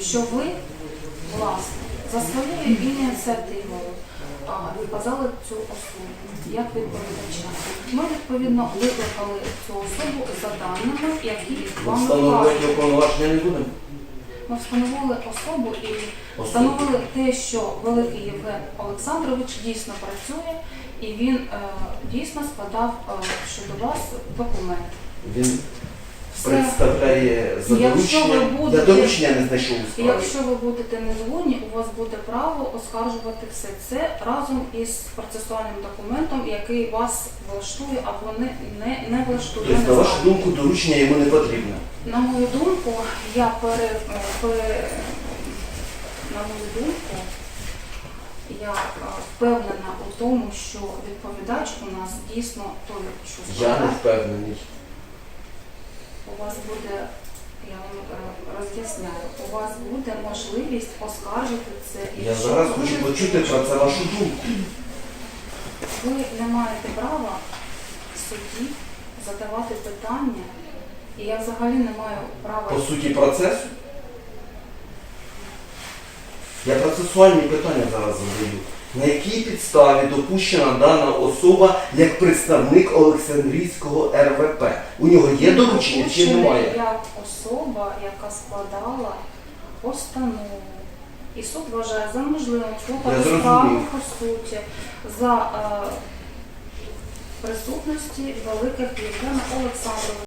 що ви, власне, за своєю ініціативою а, вказали цю особу як відповідача. Ми відповідно викликали цю особу за даними, які вам Встановлювати вказані. уповноваження не будемо. Ми встановили особу і встановили те, що великий Євген Олександрович дійсно працює, і він е, дійсно складав е, щодо вас документи. Він. Представляє за Якщо ви доручення. будете- Я доручення не знайшов у І справі. якщо ви будете не згодні, у вас буде право оскаржувати все це разом із процесуальним документом, який вас влаштує або не, не, не влаштує. Тобто, Не на вашу знаю. думку, доручення йому не потрібно. На мою думку, я пере, пере, на мою думку, я е, впевнена у тому, що відповідач у нас дійсно той, що Я не впевнений. У вас буде, я вам е, роз'ясняю, у вас буде можливість оскаржити це. Я Якщо зараз ви хочу почути про це вашу думку. Ви не маєте права в суді задавати питання, і я взагалі не маю права. По суті процесу. Я процесуальні питання зараз задаю. На якій підставі допущена дана особа як представник Олександрійського РВП? У нього є доручення чи немає? як особа, яка складала постанову. І суд вважає за можливим слухати зрозумів. справу по суті за е, присутності великих Євгена Олександровича.